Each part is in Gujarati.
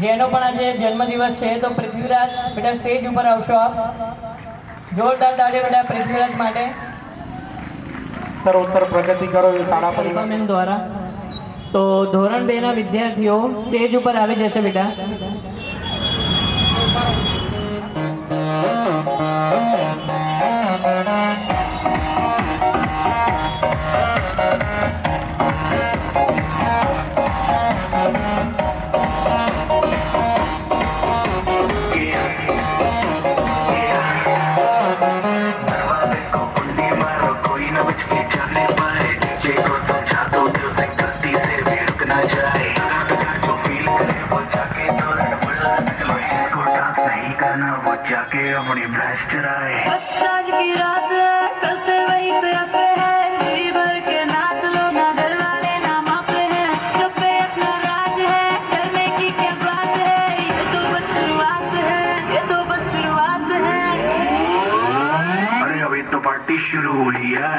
જેનો પણ આજે જન્મદિવસ છે તો પૃથ્વીરાજ બેટા સ્ટેજ ઉપર આવશો આપ. જોરદાર દાડે બેટા પૃથ્વીરાજ માટે. ઉત્તરોત્તર પ્રગતિ કરો એ શાળા પરિવાર દ્વારા. તો ધોરણ બે ના વિદ્યાર્થીઓ સ્ટેજ ઉપર આવી જશે બેટા. नहीं करना वो जाके अपनी भ्रष्ट चराए। बस आज की रात कल से वही से है। जी भर के नाच लो ना घर वाले ना मापे हैं। जब पे अपना राज है करने की क्या बात है? ये तो बस शुरुआत है ये तो बस शुरुआत है। अरे अभी तो पार्टी शुरू हुई है।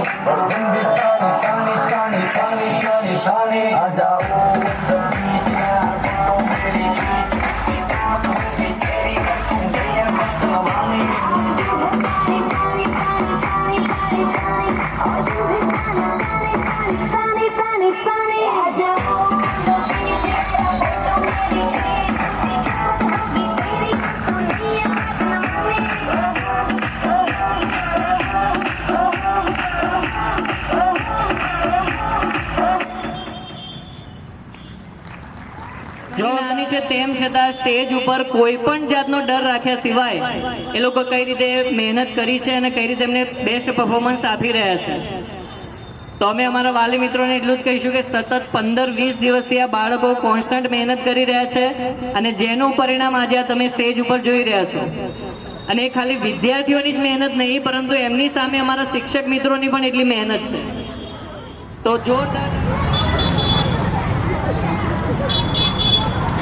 Amém. જો નાની છે તેમ છતાં સ્ટેજ ઉપર કોઈ પણ જાતનો ડર રાખ્યા સિવાય એ લોકો કઈ રીતે મહેનત કરી છે અને કઈ રીતે એમને બેસ્ટ પરફોર્મન્સ આપી રહ્યા છે. તો અમે અમારા વાલી મિત્રોને એટલું જ કહીશું કે સતત પંદર વીસ દિવસથી આ બાળકો કોન્સ્ટન્ટ મહેનત કરી રહ્યા છે અને જેનું પરિણામ આજે આ તમે સ્ટેજ ઉપર જોઈ રહ્યા છો. અને એ ખાલી વિદ્યાર્થીઓની જ મહેનત નહીં, પરંતુ એમની સામે અમારા શિક્ષક મિત્રોની પણ એટલી મહેનત છે. તો જોરદાર